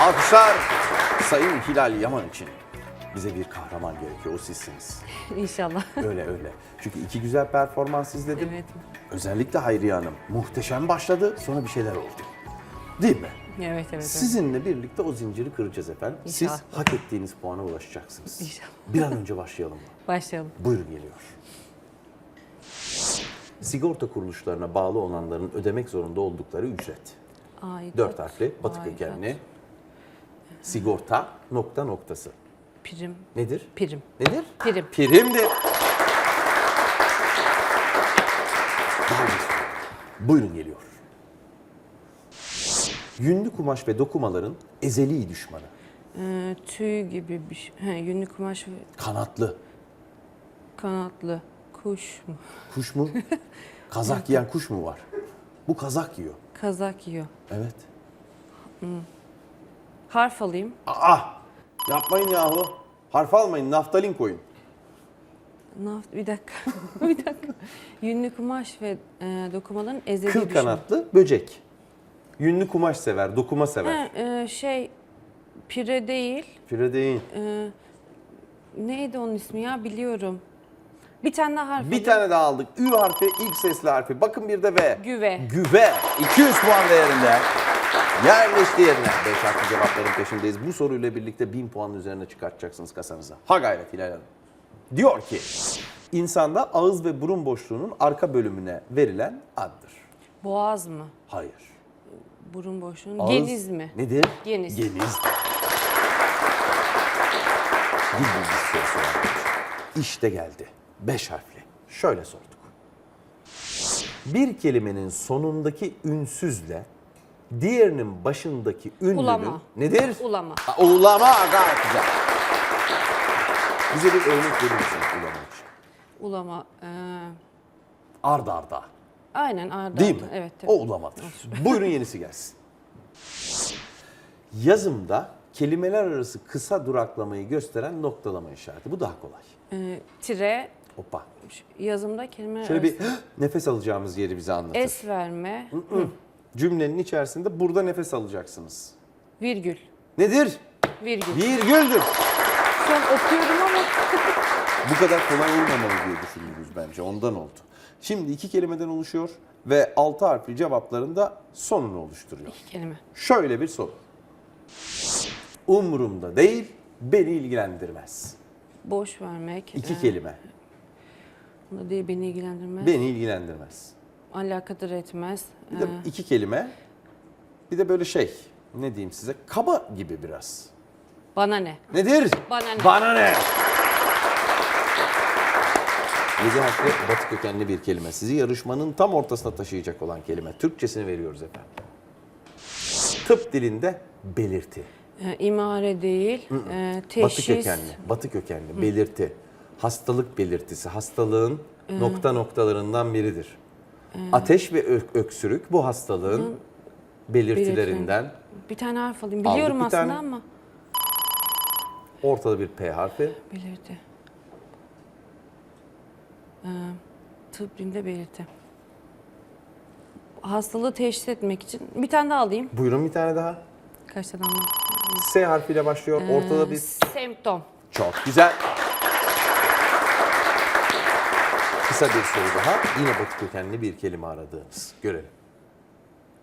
Alkışlar Sayın Hilal Yaman için. Bize bir kahraman gerekiyor, o sizsiniz. İnşallah. Öyle öyle. Çünkü iki güzel performans izledim. Evet. Özellikle Hayriye Hanım muhteşem başladı, sonra bir şeyler oldu. Değil mi? Evet evet. evet. Sizinle birlikte o zinciri kıracağız efendim. Siz İnşallah. hak ettiğiniz puana ulaşacaksınız. İnşallah. Bir an önce başlayalım mı? Başlayalım. Buyurun geliyor. Sigorta kuruluşlarına bağlı olanların ödemek zorunda oldukları ücret. Aidat, Dört harfli, batı kökenli. Sigorta nokta noktası. Prim. Nedir? Prim. Nedir? Prim. Primdir. Buyurun geliyor. Yünlü kumaş ve dokumaların ezeli düşmanı. Ee, tüy gibi bir şey. He, yünlü kumaş ve Kanatlı. kanatlı kuş mu? Kuş mu? Kazak yiyen kuş mu var? Bu kazak yiyor. Kazak yiyor. Evet. Harf alayım. Aa! Yapmayın yahu. Harf almayın, naftalin koyun. Naft, bir dakika. bir dakika. Yünlü kumaş ve e, dokumaların ezeli Kıl düşmanı. kanatlı böcek. Yünlü kumaş sever, dokuma sever. He, e, şey pire değil. Pire değil. E, neydi onun ismi ya biliyorum. Bir tane daha harf Bir tane daha aldık. Ü harfi, ilk sesli harfi. Bakın bir de V. Güve. Güve. 200 puan değerinde. Yerleşti yerine. 5 harfli cevapların peşindeyiz. Bu soruyla birlikte 1000 puanın üzerine çıkartacaksınız kasanıza. Ha gayret Hilal Hanım. Diyor ki, insanda ağız ve burun boşluğunun arka bölümüne verilen addır. Boğaz mı? Hayır. Burun boşluğunun. Ağız Geniz mi? Nedir? Geniz. Geniz. Dil bilgisi sorusu. İşte geldi. Beş harfli. Şöyle sorduk. Bir kelimenin sonundaki ünsüzle diğerinin başındaki ünlünün Ulama. nedir? Ulama. Ha, ulama gayet güzel. Bize bir örnek verir misiniz ulama için? Ulama. E, Ard arda. aynen Arda. Değil mi? Evet. O ulamadır. Buyurun yenisi gelsin. Yazımda kelimeler arası kısa duraklamayı gösteren noktalama işareti. Bu daha kolay. E, tire. Hoppa. Yazımda kelime Şöyle bir nefes alacağımız yeri bize anlatır. es verme. Cümlenin içerisinde burada nefes alacaksınız. Virgül. Nedir? Virgül. Virgüldür. An okuyorum ama Bu kadar kolay olmamalı diye düşündünüz bence. Ondan oldu. Şimdi iki kelimeden oluşuyor ve altı harfli cevaplarında sonunu oluşturuyor. iki kelime. Şöyle bir soru. Umurumda değil, beni ilgilendirmez. Boş vermek. İki e, kelime. Değil beni ilgilendirmez. Beni ilgilendirmez. Alakadar etmez. Bir de E, iki kelime. Bir de böyle şey, ne diyeyim size, kaba gibi biraz. bana ne? Nedir? Bana ne? Bana ne? Yedi harfli batı kökenli bir kelime. Sizi yarışmanın tam ortasına taşıyacak olan kelime. Türkçesini veriyoruz efendim. Tıp dilinde belirti. E, imare değil. E, Batı teşhis. kökenli, batı kökenli belirti. Hastalık belirtisi, hastalığın nokta noktalarından biridir. Ateş ve ö- öksürük bu hastalığın belirtilerinden. Bir tane harf alayım. Biliyorum aslında tane. ama. Ortada bir P harfi. Belirti. E, tıp dilinde belirti. Hastalığı teşhis etmek için. Bir tane daha alayım. Buyurun bir tane daha. Kaç tane var? S harfiyle başlıyor. Ortada bir Semptom. Çok güzel. Kısa bir soru daha. Yine batı kökenli bir kelime aradığımız. Görelim.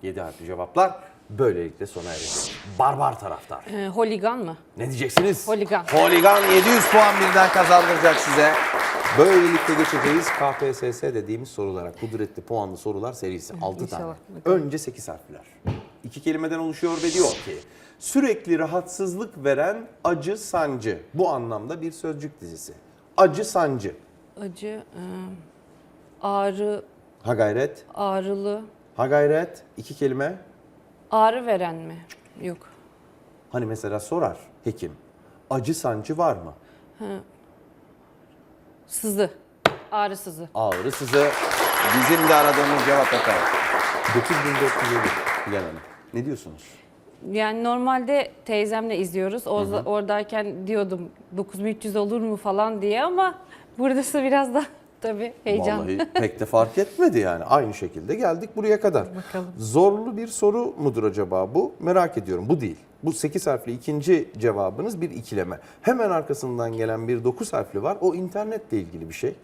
7 harfli cevaplar böylelikle sona erecek. Barbar taraftar. E, holigan mı? Ne diyeceksiniz? Holigan. Holigan 700 puan birden kazandıracak size. Böylelikle geçeceğiz KPSS dediğimiz sorulara. Kudretli puanlı sorular serisi. 6 tane. Önce 8 harfler. İki kelimeden oluşuyor ve diyor ki sürekli rahatsızlık veren acı sancı. Bu anlamda bir sözcük dizisi. Acı sancı. Acı. e, ağrı. Ha gayret. Ağrılı. Ha gayret. İki kelime. Ağrı veren mi? Yok. Hani mesela sorar hekim. Acı sancı var mı? Sızı. Ağrı sızı. Ağrı sızı. Bizim de aradığımız cevap efendim. 9450 Hilal Hanım. Ne diyorsunuz? Yani normalde teyzemle izliyoruz. O, oradayken diyordum 9300 olur mu falan diye ama buradası biraz da Tabii heyecan. Vallahi pek de fark etmedi yani. Aynı şekilde geldik buraya kadar. Bakalım. Zorlu bir soru mudur acaba bu? Merak ediyorum. Bu değil. Bu 8 harfli ikinci cevabınız bir ikileme. Hemen arkasından gelen bir 9 harfli var. O internetle ilgili bir şey.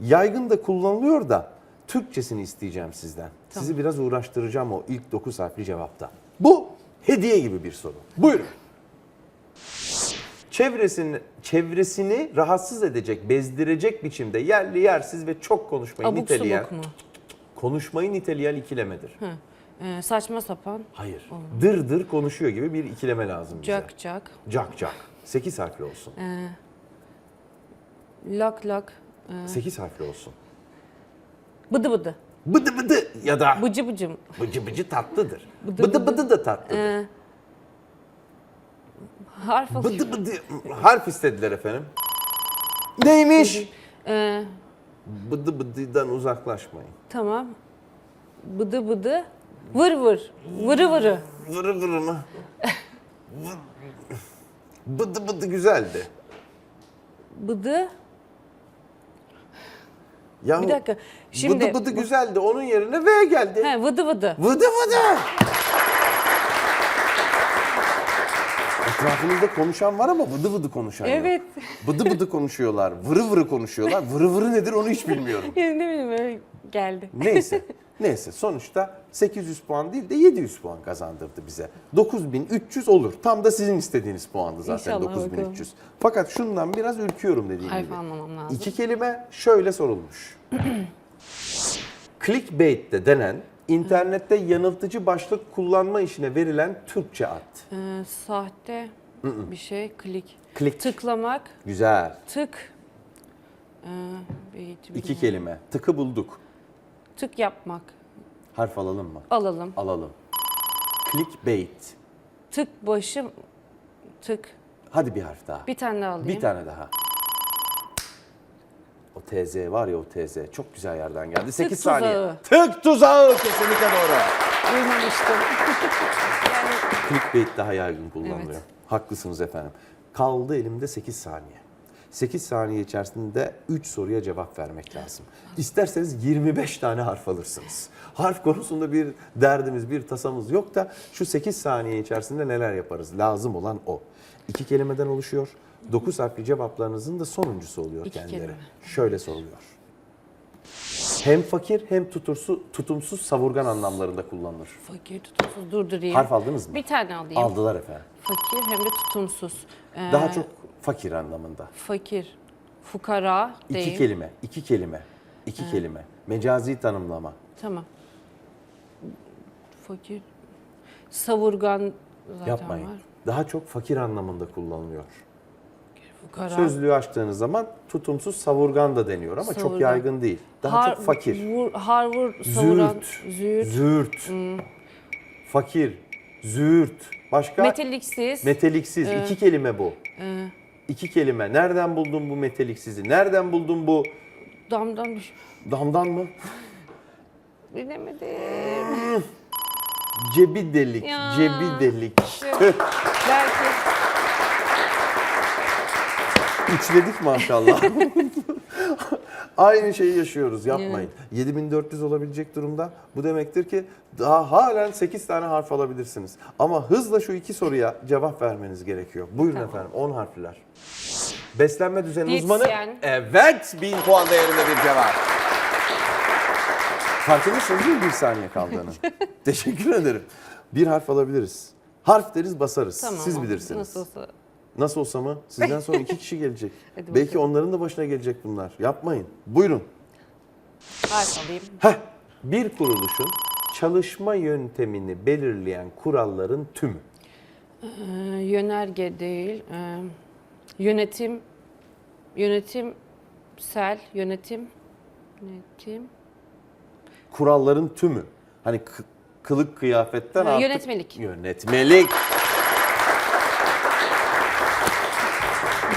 Yaygın da kullanılıyor da Türkçesini isteyeceğim sizden. Sizi biraz uğraştıracağım o ilk 9 harfli cevapta. Bu hediye gibi bir soru. Buyurun. Çevresini, çevresini rahatsız edecek, bezdirecek biçimde yerli yersiz ve çok konuşmayı Abuk niteleyen, subuk mu? konuşmayı niteleyen ikilemedir. Hı. Ee, saçma sapan. Hayır. Dır dır konuşuyor gibi bir ikileme lazım bize. Cak cak. Cak cak. 8 harfli olsun. Lak lak. 8 harfli olsun. Bıdı bıdı. Bıdı bıdı ya da Bıcı bıcım. bıcı bıcı tatlıdır. Bıdı Bıdı bıdı. bıdı da tatlıdır. Ee, harf alayım. Bıdı bıdı harf istediler efendim. Neymiş? Ee, Bıdı bıdıdan uzaklaşmayın. tamam. Bıdı bıdı. Vır vır. Vırı vırı. Vırı vırı mı? Vı- Bıdı bıdı güzeldi. Bıdı. Ya Bir dakika. Şimdi bıdı bıdı güzeldi. Onun yerine V geldi. He, vıdı vıdı. Vıdı vıdı. Etrafınızda konuşan var ama vıdı vıdı konuşan yok. Evet. Bıdı bıdı konuşuyorlar, vırı vırı konuşuyorlar. Vırı vırı nedir onu hiç bilmiyorum. Yani ne bileyim öyle geldi. Neyse, neyse sonuçta 800 puan değil de 700 puan kazandırdı bize. 9300 olur. Tam da sizin istediğiniz puandı zaten İnşallah 9300. Fakat şundan biraz ürküyorum dediğim Harf gibi. almamam lazım. İki kelime şöyle sorulmuş. Clickbait de denen internette yanıltıcı başlık kullanma işine verilen Türkçe ad. Ee, sahte bir şey. Klik. Klik. Tıklamak. Güzel. Tık. Ee, bir- İki kelime. Tıkı bulduk. Tık yapmak. Harf alalım mı? Alalım. Alalım. Clickbait. Tık başım. Tık. Hadi bir harf daha. Bir tane daha alayım. Bir tane daha. TZ var ya o TZ. Çok güzel yerden geldi. 8 saniye. tuzağı. Tık tuzağı kesinlikle doğru. Duymamıştım. Clickbait daha yaygın kullanılıyor. Evet. Haklısınız efendim. Kaldı elimde 8 saniye. 8 saniye içerisinde 3 soruya cevap vermek lazım. İsterseniz 25 tane harf alırsınız. Harf konusunda bir derdimiz, bir tasamız yok da şu 8 saniye içerisinde neler yaparız? Lazım olan o. İki kelimeden oluşuyor. 9 harfli cevaplarınızın da sonuncusu oluyor İki kendileri. kelime. Şöyle soruluyor. Hem fakir hem tutursu, tutumsuz savurgan anlamlarında kullanılır. Fakir tutumsuz durdurayım. Harf aldınız mı? Bir tane alayım. Aldılar efendim. Fakir hem de tutumsuz. Ee, Daha çok fakir anlamında. Fakir. Fukara İki değil. kelime, iki kelime, iki kelime. Mecazi tanımlama. Tamam. Fakir. Savurgan zaten Yapmayın. var. Daha çok fakir anlamında kullanılıyor. Fukara. Sözlüğü açtığınız zaman tutumsuz savurgan da deniyor ama çok Savurgan. yaygın değil. Daha Har- çok fakir. Vur, harvur, savuran. Züğürt. Züğürt. Züğürt. Fakir. Züğürt. Başka? Meteliksiz. Meteliksiz. İki kelime bu. Ee, İki kelime. Nereden buldun bu meteliksizi? Nereden buldun bu damdan düş. damdan mı? Bilemedim. Cebi delik. Ya. Cebi delik. Belki. Üçledik maşallah. Aynı şeyi yaşıyoruz yapmayın. 7400 olabilecek durumda. Bu demektir ki daha halen 8 tane harf alabilirsiniz. Ama hızla şu iki soruya cevap vermeniz gerekiyor. Buyurun efendim 10 harfler. Beslenme düzeni Diyetisyen. uzmanı. Evet 1000 puan değerinde bir cevap. Farkındasınız değil mi bir saniye kaldığını? Teşekkür ederim. Bir harf alabiliriz. Harf deriz basarız. Tamam. Siz bilirsiniz. Nasıl olsa. Nasıl olsa mı? Sizden sonra iki kişi gelecek. Belki onların da başına gelecek bunlar. Yapmayın. Buyurun. Harf alayım. Heh. Bir kuruluşun çalışma yöntemini belirleyen kuralların tümü. Ee, yönerge değil. ee, yönetim. Yönetimsel. Yönetim. Yönetim. Kuralların tümü. Hani kı- kılık kıyafetten Ha, artık... yönetmelik. Yönetmelik.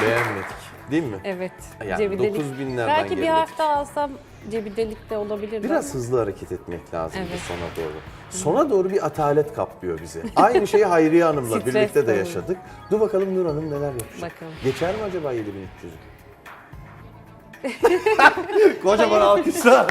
Beğenmedik. Değil mi? Evet. Yani cebidelik. 9000'lerden Belki bir geriledik. daha alsam cebidelik de olabilir. Biraz hızlı hareket etmek lazım Evet. sona doğru. Sona doğru bir atalet kaplıyor bizi. Aynı şeyi Hayriye Hanım'la Stres birlikte de oluyor. yaşadık. Dur bakalım Nur Hanım neler yapacak. Bakalım. Geçer mi acaba 7300'ü? Kocaman alkışlar.